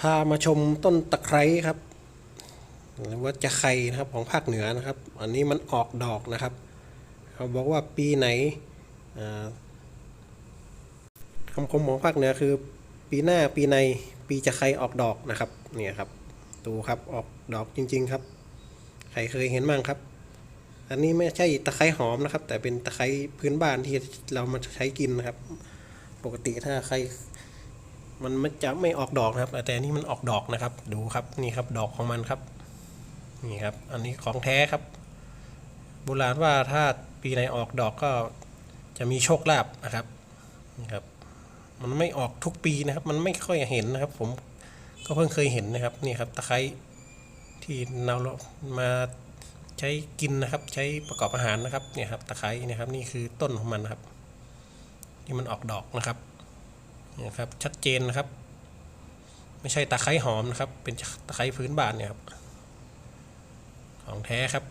พามาชมต้นตะไคร้ครับหรือว่าจะไครนะครับของภาคเหนือนะครับ อันนี้มันออกดอกนะครับ เขาบอกว่าปีไหนอ่าคำคมของภาคเหนือคือ ปีหน้าปีในปีจะไครออกดอกนะครับเนี่ยครับดูครับออกดอกจริง ๆครับ ใครเคยเห็นมั่งครับ อันนี้ไม่ใช่ตะไคร้หอมนะครับ แต่เป็นตะไคร้พื้นบ้านที่เรามาใช้กินนะครับ ปกติถ้าใคร มันมันจะไม่ออกดอกนะครับ แต่นนี้มันออกดอกนะครับ ดูครับนี่ครับดอกของมันครับ นี่ครับ อันนี้ของแท้ครับ โบราณว่าถ้าปีไหนออกดอกก็จะมีโชคลาภนะครับนี่ครับ มันไม่ออกทุกปีนะครับ มันไม่ค่อยเห็นนะครับ ผมก็เพิ่งเคยเห็นนะครับนี่ครับตะไคร้ที่เรามาใช้กินนะครับ ใช้ประกอบอาหารนะครับเนี่ยครับ ตะไคร้นะครับ นี่คือต้นของมันครับ ที่มันออกดอกนะครับ นี่ครับชัดเจนนะครับ ไม่ใช่ตะไคร้หอมนะครับ เป็นตะไคร้พื้นบ้านเนี่ยครับของแท้ครับ